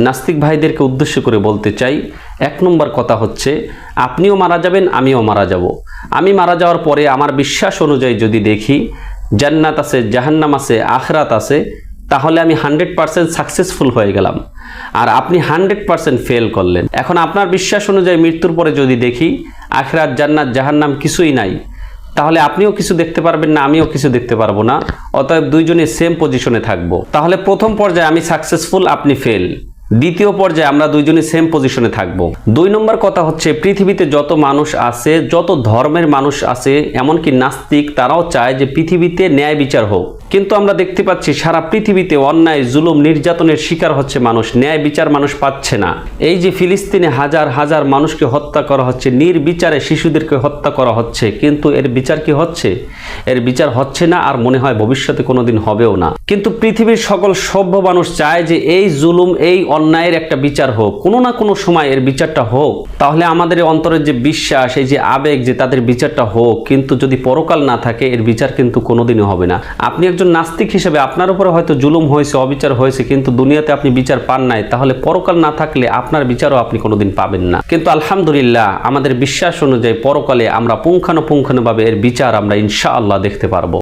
নাস্তিক ভাইদেরকে উদ্দেশ্য করে বলতে চাই, এক নম্বর কথা হচ্ছে, আপনিও মারা যাবেন, আমিও মারা যাব। আমি মারা যাওয়ার পরে আমার বিশ্বাস অনুযায়ী যদি দেখি, জান্নাত আছে, জাহান্নাম আছে, আখরাত আছে, তাহলে আমি হান্ড্রেড পারসেন্ট সাকসেসফুল হয়ে গেলাম। আর আপনি হান্ড্রেড পারসেন্ট ফেল করলেন। এখন আপনার বিশ্বাস অনুযায়ী মৃত্যুর পরে যদি দেখি, আখরাত, জান্নাত, জাহান্নাম কিছুই নাই, তাহলে আপনিও কিছু দেখতে পারবেন না, আমিও কিছু দেখতে পারব না। অতএব দুইজনে সেম পজিশনে থাকব। তাহলে প্রথম পর্যায়ে আমি সাকসেসফুল আপনি ফেল দ্বিতীয় পর্যায়ে আমরা দুইজনই সেম পজিশনে থাকব। দুই নম্বর কথা হচ্ছে, পৃথিবীতে যত মানুষ আছে, যত ধর্মের মানুষ আছে, এমনকি নাস্তিক, তারাও চায় যে পৃথিবীতে ন্যায় বিচার হোক। কিন্তু আমরা দেখতে পাচ্ছি, সারা পৃথিবীতে অন্যায়, জুলুম, নির্যাতনের শিকার হচ্ছে মানুষ, ন্যায় বিচার মানুষ পাচ্ছে না। এই যে ফিলিস্তিনে হাজার হাজার মানুষকে হত্যা করা হচ্ছে, নির্বিচারে শিশুদেরকে হত্যা করা হচ্ছে, কিন্তু এর বিচার কি হচ্ছে? এর বিচার হচ্ছে না, আর মনে হয় ভবিষ্যতে কোনোদিন হবেও না। কিন্তু পৃথিবীর সকল সভ্য মানুষ চায় যে এই জুলুম, এই অন্যায়ের একটা বিচার হোক, কোনো না কোনো সময় এর বিচারটা হোক, তাহলে আমাদের অন্তরের যে বিশ্বাস, এই যে আবেগ যে তাদের বিচারটা হোক, কিন্তু যদি পরকাল না থাকে, এর বিচার কিন্তু কোনোদিনও হবে না। আপনি একজন নাস্তিক হিসেবে আপনার উপরে হয়তো জুলুম হয়েছে, অবিচার হয়েছে, কিন্তু দুনিয়াতে আপনি বিচার পান নাই, তাহলে পরকাল না থাকলে আপনার বিচারও আপনি কোনোদিন পাবেন না। কিন্তু আলহামদুলিল্লাহ, আমাদের বিশ্বাস অনুযায়ী পরকালে আমরা পুঙ্খানুপুঙ্খানুভাবে এর বিচার আমরা ইনশাআল্লাহ দেখতে পারব।